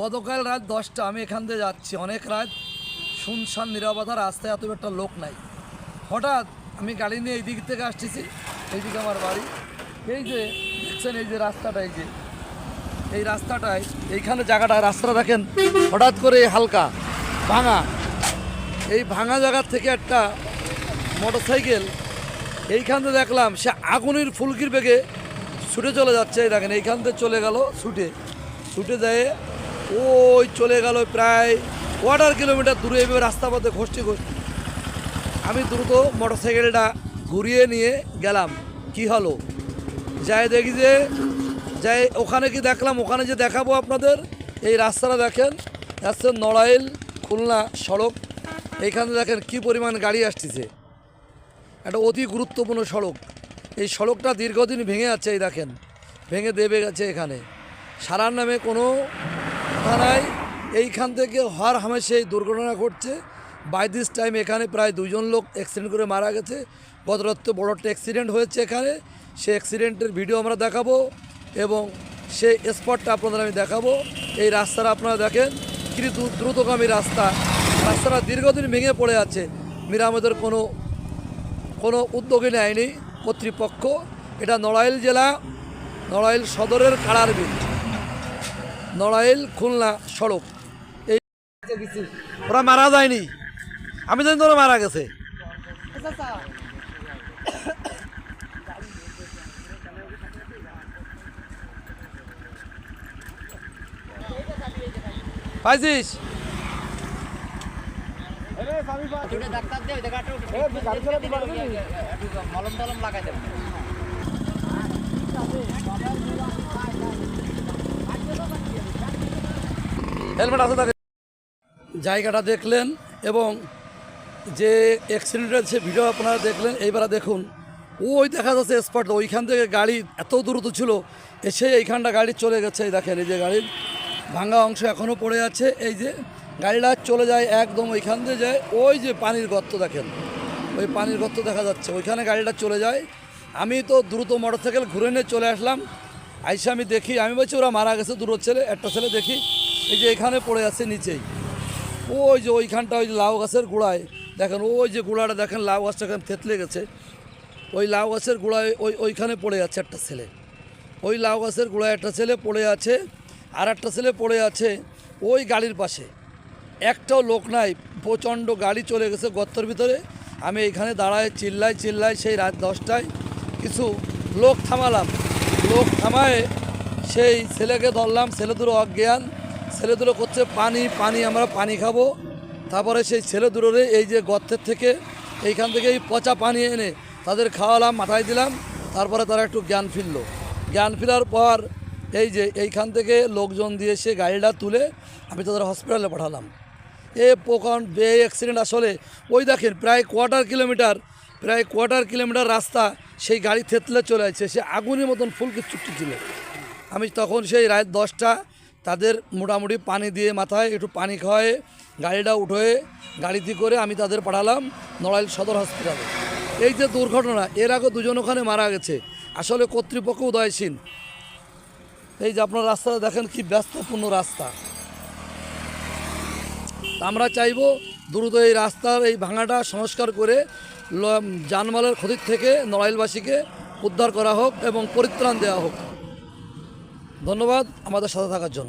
গতকাল রাত দশটা আমি এখান থেকে যাচ্ছি। অনেক রাত শুনশান নিরাপত্তা রাস্তায় এত একটা লোক নাই। হঠাৎ আমি গাড়ি নিয়ে এই দিক থেকে আসতেছি, এইদিকে আমার বাড়ি। এই যে দেখছেন, এই যে রাস্তাটা, এই যে, এই রাস্তাটায় এইখানে জায়গাটা, রাস্তাটা দেখেন, হঠাৎ করে হালকা ভাঙা। এই ভাঙা জায়গার থেকে একটা মোটরসাইকেল এইখান থেকে দেখলাম, সে আগুনের ফুলকির বেগে ছুটে চলে যাচ্ছে। এই দেখেন, এইখান থেকে চলে গেল ছুটে। ছুটে যায় ওই চলে গেল প্রায় কোয়ার্টার কিলোমিটার দূরে এইভাবে রাস্তা পথে ঘষতে ঘষতে। আমি দ্রুত মোটরসাইকেলটা ঘুরিয়ে নিয়ে গেলাম। কি হলো? যাই দেখি যে, যাই ওখানে কি দেখলাম? ওখানে যে দেখাবো আপনাদের, এই রাস্তাটা দেখেন। আসছে নড়াইল, খুলনা সড়ক। এইখানে দেখেন কি পরিমাণ গাড়ি আসতেছে। একটা অতি গুরুত্বপূর্ণ সড়ক। এই সড়কটা দীর্ঘদিন ভেঙে যাচ্ছে এই দেখেন। ভেঙে দেবে গেছে এখানে। সারার নামে কোনো কথা নাই এইখান থেকে হর হামেশে এই দুর্ঘটনা ঘটছে। বাই দিস টাইম এখানে প্রায় দুজন লোক অ্যাক্সিডেন্ট করে মারা গেছে। গতরাত্রে বড় একটা অ্যাক্সিডেন্ট হয়েছে এখানে। সেই অ্যাক্সিডেন্টের ভিডিও আমরা দেখাবো এবং সেই স্পটটা আপনাদের আমি দেখাবো। এই রাস্তাটা আপনারা দেখেন, কি দ্রু- দ্রুতগামী রাস্তা। রাস্তাটা দীর্ঘদিন ভেঙে পড়ে আছে। মেরামতের কোনো কোনো উদ্যোগই নেয়নি কর্তৃপক্ষ। এটা নড়াইল জেলা, নড়াইল সদরের কাড়ার বিল নড়াইল, খুলনা সড়ক। এই ওরা মারা যায়নি। আমি জানি তো ওরা মারা গেছে। পাইছিস? মলম টলম লাগাই দেবেন হেলমেট আছে তাকে। জায়গাটা দেখলেন এবং যে অ্যাক্সিডেন্টের যে ভিডিও আপনারা দেখলেন, এইবার দেখুন। ওই দেখা যাচ্ছে স্পট ওইখান থেকে গাড়ি এত দ্রুত ছিল, এসে এইখানটা গাড়ি চলে গেছে, এই দেখেন, এই যে গাড়ির ভাঙা অংশ এখনও পড়ে আছে, এই যে গাড়িটা চলে যায় একদম ওইখান দিয়ে যায়, ওই যে পানির গর্ত দেখেন, ওই পানির গর্ত দেখা যাচ্ছে, ওইখানে গাড়িটা চলে যায়। আমি তো দ্রুত মোটরসাইকেল ঘুরে নিয়ে চলে আসলাম আইসে আমি দেখি, আমি বলছি, ওরা মারা গেছে, দুটো ছেলে, একটা ছেলে দেখি, এই যে এখানে পড়ে আছে নিচেই। ওই যে ওইখানটা, ওই যে লাউ গাছের গোড়ায়, দেখেন, ওই যে গোড়াটা দেখেন, লাউ গাছটা এখানে থেতলে গেছে। ওই লাউ গাছের গোড়ায়, ওই, ওইখানে পড়ে আছে একটা ছেলে। ওই লাউ গাছের গোড়ায় একটা ছেলে পড়ে আছে, আর একটা ছেলে পড়ে আছে ওই গাড়ির পাশে। একটাও লোক নাই, প্রচণ্ড গাড়ি চলে গেছে গর্তর ভিতরে। আমি এইখানে দাঁড়ায় চিল্লাই চিল্লাই সেই রাত দশটায় কিছু লোক থামালাম। লোক থামায়, সেই ছেলেকে ধরলাম, ছেলে দুটো অজ্ঞান, ছেলে দুটো করছে পানি পানি আমরা পানি খাব। তারপরে সেই ছেলে দুটোরে এই যে গর্তের থেকে এইখান থেকে এই পচা পানি এনে তাদের খাওয়ালাম, মাথায় দিলাম, তারপরে তারা একটু জ্ঞান ফিরলো। জ্ঞান ফেরার পর এই যে এইখান থেকে লোকজন দিয়ে সে গাড়িটা তুলে আমি তাদের হসপিটালে পাঠালাম। এ পোকন বে অ্যাক্সিডেন্ট আসলে। ওই দেখেন প্রায় কোয়ার্টার কিলোমিটার প্রায় কোয়ার্টার কিলোমিটার রাস্তা সেই গাড়ি থেতলে চলে আসছে। সে আগুনের মতন ফুলকে চুক্তি ছিল আমি তখন সেই রাত দশটা তাদের মোটামুটি পানি দিয়ে মাথায় একটু পানি খাওয়ায়, গাড়িটা উঠোয়ে, গাড়িতে করে আমি তাদের পাঠালাম নড়াইল সদর হসপিটালে এই যে দুর্ঘটনা, এর আগে দুজন ওখানে মারা গেছে। আসলে কর্তৃপক্ষ উদয়সীন এই যে আপনার রাস্তাটা দেখেন কি ব্যস্তপূর্ণ রাস্তা। আমরা চাইব দ্রুত এই রাস্তার এই ভাঙাটা সংস্কার করে জানমালের ক্ষতির থেকে নড়াইলবাসীকে উদ্ধার করা হোক এবং পরিত্রাণ দেওয়া হোক। ধন্যবাদ আমাদের সাথে থাকার জন্য।